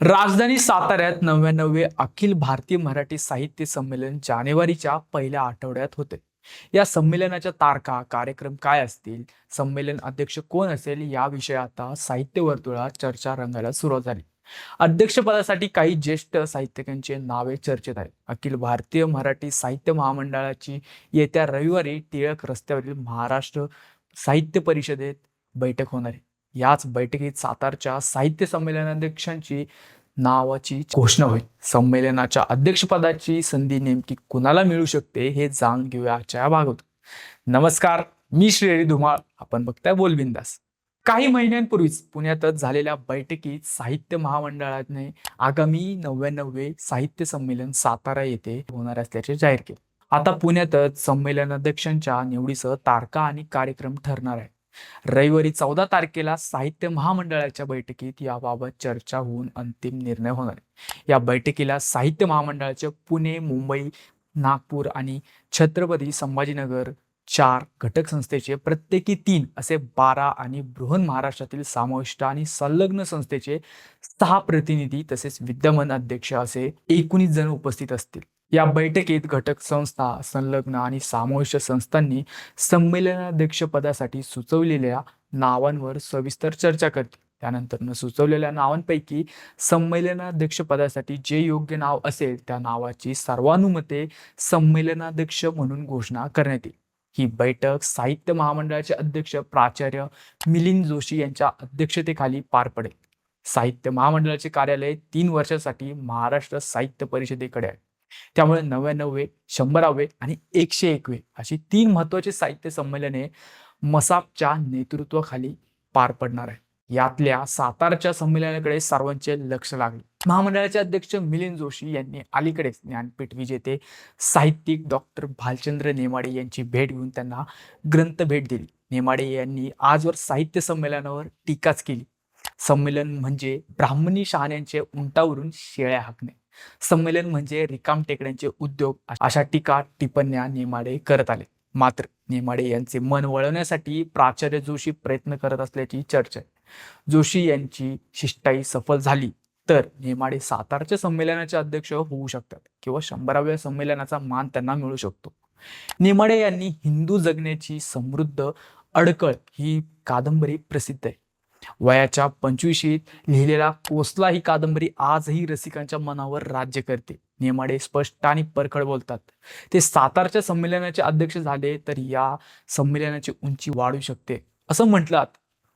राजधानी साताऱ्यात नव्याण्णवे अखिल भारतीय मराठी साहित्य संमेलन जानेवारीच्या पहिल्या आठवड्यात होते. या संमेलनाच्या तारखा कार्यक्रम काय असतील? संमेलन अध्यक्ष कोण असेल? याविषयी आता साहित्य वर्तुळात चर्चा रंगायला सुरुवात झाली. अध्यक्षपदासाठी काही ज्येष्ठ साहित्यिकांचे नावे चर्चेत आहेत अखिल भारतीय मराठी साहित्य महामंडळाची येत्या रविवारी टिळक रस्त्यावरील महाराष्ट्र साहित्य परिषदेत बैठक होणार आहे. याच बैठकीत सातारच्या साहित्य संमेलनाध्यक्षांची नावाची घोषणा होईल. संमेलनाच्या अध्यक्षपदाची संधी नेमकी कुणाला मिळू शकते हे जाणून घेऊयाच्या भागात नमस्कार मी श्रेरी धुमाळ. आपण बघताय बोलबिंदास. काही महिन्यांपूर्वीच पुण्यातच झालेल्या बैठकीत साहित्य महामंडळाने आगामी नव्याण्णवे साहित्य संमेलन सातारा येथे होणार असल्याचे जाहीर केले. आता पुण्यातच संमेलनाध्यक्षांच्या निवडीसह तारखा आणि कार्यक्रम ठरणार आहे रविवारी चौदा तारखेला साहित्य महामंडळाच्या बैठकीत याबाबत चर्चा होऊन अंतिम निर्णय होणार आहे. या बैठकीला साहित्य महामंडळाचे पुणे मुंबई नागपूर आणि छत्रपती संभाजीनगर चार घटक संस्थेचे प्रत्येकी तीन असे बारा आणि बृहन महाराष्ट्रातील समाविष्ट आणि संलग्न संस्थेचे सहा प्रतिनिधी तसेच विद्यमान अध्यक्ष असे एकोणीस जण उपस्थित असतील. या बैठकीत घटक संस्था संलग्न आणि समाविष्ट संस्थांनी संमेलनाध्यक्षपदासाठी सुचवलेल्या नावांवर सविस्तर चर्चा करतील त्यानंतर सुचवलेल्या नावांपैकी संमेलनाध्यक्षपदासाठी जे योग्य नाव असेल त्या नावाची सर्वानुमते संमेलनाध्यक्ष म्हणून घोषणा करण्यात येईल. ही बैठक साहित्य महामंडळाचे अध्यक्ष प्राचार्य मिलिंद जोशी यांच्या अध्यक्षतेखाली पार पडेल. साहित्य महामंडळाचे कार्यालय तीन वर्षासाठी महाराष्ट्र साहित्य परिषदेकडे आहे. त्यामुळे नव्याण्णवे शंभरावे आणि एकशे एकवे अशी तीन महत्वाची साहित्य संमेलने मसापच्या नेतृत्वाखाली पार पडणार आहे यातल्या सातारच्या संमेलनाकडे सर्वांचे लक्ष लागले. महामंडळाचे अध्यक्ष मिलिंद जोशी यांनी अलीकडेच ज्ञानपीठ विजेते साहित्यिक डॉक्टर भालचंद्र नेमाडे यांची भेट घेऊन त्यांना ग्रंथ भेट दिली. नेमाडे यांनी आजवर साहित्य संमेलनावर टीकाच केली. संमेलन म्हणजे ब्राह्मणी शहाण्यांचे उंटावरून शेळ्या हाकणे. संमेलन म्हणजे रिकाम टेकड्यांचे उद्योग अशा टीका टिप्पण्या नेमाडे करत आले. मात्र नेमाडे यांचे मन वळवण्यासाठी प्राचार्य जोशी प्रयत्न करत असल्याची चर्चा आहे. जोशी यांची शिष्टाई सफल झाली तर नेमाडे सातारच्या संमेलनाचे अध्यक्ष होऊ शकतात किंवा शंभराव्या संमेलनाचा मान त्यांना मिळू शकतो. नेमाडे यांनी हिंदू जगण्याची समृद्ध अडकळ ही कादंबरी प्रसिद्ध आहे. वयाच्या पंचवीशीत लिहिलेला कोसला ही कादंबरी आजही रसिकांच्या मनावर राज्य करते. नेमाडे स्पष्ट आणि परखड बोलतात. ते सातारच्या संमेलनाचे अध्यक्ष झाले तर या संमेलनाची उंची वाढू शकते. असं म्हटलं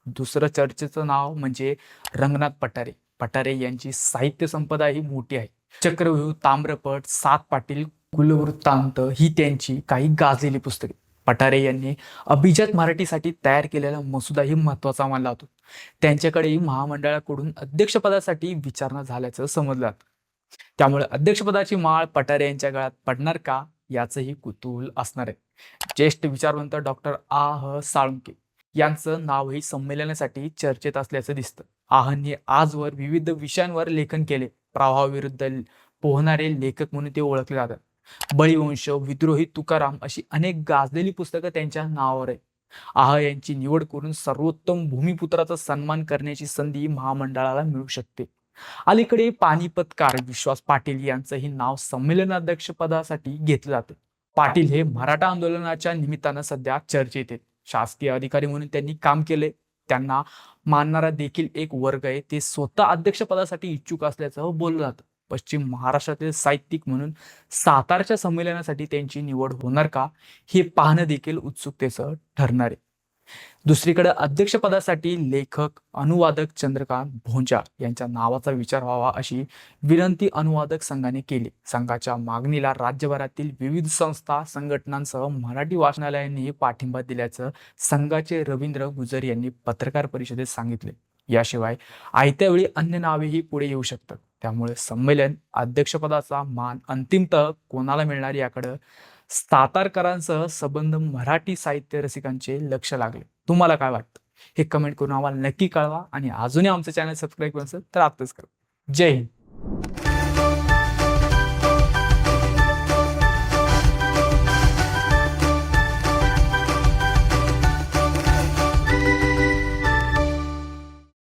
दुसरं चर्चेचं नाव म्हणजे रंगनाथ पठारे. पठारे यांची साहित्य संपदा ही मोठी आहे. चक्रव्यूह ताम्रपट सात पाटील कुलवृत्तांत ही त्यांची काही गाजलेली पुस्तके. पठारे यांनी अभिजात मराठीसाठी तयार केलेला मसुदाही महत्त्वाचा महत्त्वाचा मानला होता त्यांच्याकडेही महामंडळाकडून अध्यक्षपदासाठी विचारणा झाल्याचं समजलं जातं. त्यामुळे अध्यक्षपदाची माळ पठारे यांच्या गळ्यात पडणार का? याचंही कुतूहल असणार आहे. ज्येष्ठ विचारवंत डॉक्टर आ. ह. साळुंके यांचं नावही संमेलनासाठी चर्चेत असल्याचं दिसतं. आहनने आजवर विविध विषयांवर लेखन केले. प्रवाहाविरुद्ध पोहणारे लेखक म्हणून ते ओळखले जातात. बळीवंश विद्रोही तुकाराम अशी अनेक गाजलेली पुस्तकं त्यांच्या नावावर आहे आह यांची निवड करून सर्वोत्तम भूमिपुत्राचा सन्मान करण्याची संधी महामंडळाला मिळू शकते. अलीकडे पानिपतकार विश्वास पाटील यांचंही नाव संमेलनाध्यक्ष पदासाठी घेतलं जातं. पाटील हे मराठा आंदोलनाच्या निमित्तानं सध्या चर्चेत आहेत. शासकीय अधिकारी म्हणून त्यांनी काम केले त्यांना मानणारा देखील एक वर्ग आहे. ते स्वतः अध्यक्षपदासाठी इच्छुक असल्याचं बोललं जातं. पश्चिम महाराष्ट्रातील साहित्यिक म्हणून सातारच्या संमेलनासाठी त्यांची निवड होणार का हे पाहणं देखील उत्सुकतेचं ठरणार आहे. दुसरीकडे अध्यक्षपदासाठी लेखक अनुवादक चंद्रकांत भोंजा यांच्या नावाचा विचार व्हावा अशी विनंती अनुवादक संघाने केली. संघाच्या मागणीला राज्यभरातील विविध संस्था संघटनांसह मराठी वाचनालयांनीही पाठिंबा दिल्याचं संघाचे रवींद्र गुजर यांनी पत्रकार परिषदेत सांगितले. याशिवाय आयत्या वेळी अन्य नावेही पुढे येऊ शकतात. त्यामुळे संमेलन अध्यक्षपदाचा मान अंतिमतः कोणाला मिळणार याकडं सातारकरांसह संबंध मराठी साहित्य रसिकांचे लक्ष लागले. तुम्हाला काय वाटतं? हे कमेंट करून आम्हाला नक्की कळवा आणि अजूनही आमचं चॅनल सबस्क्राईब नसेल तर आत्ताच करा. जय हिंद.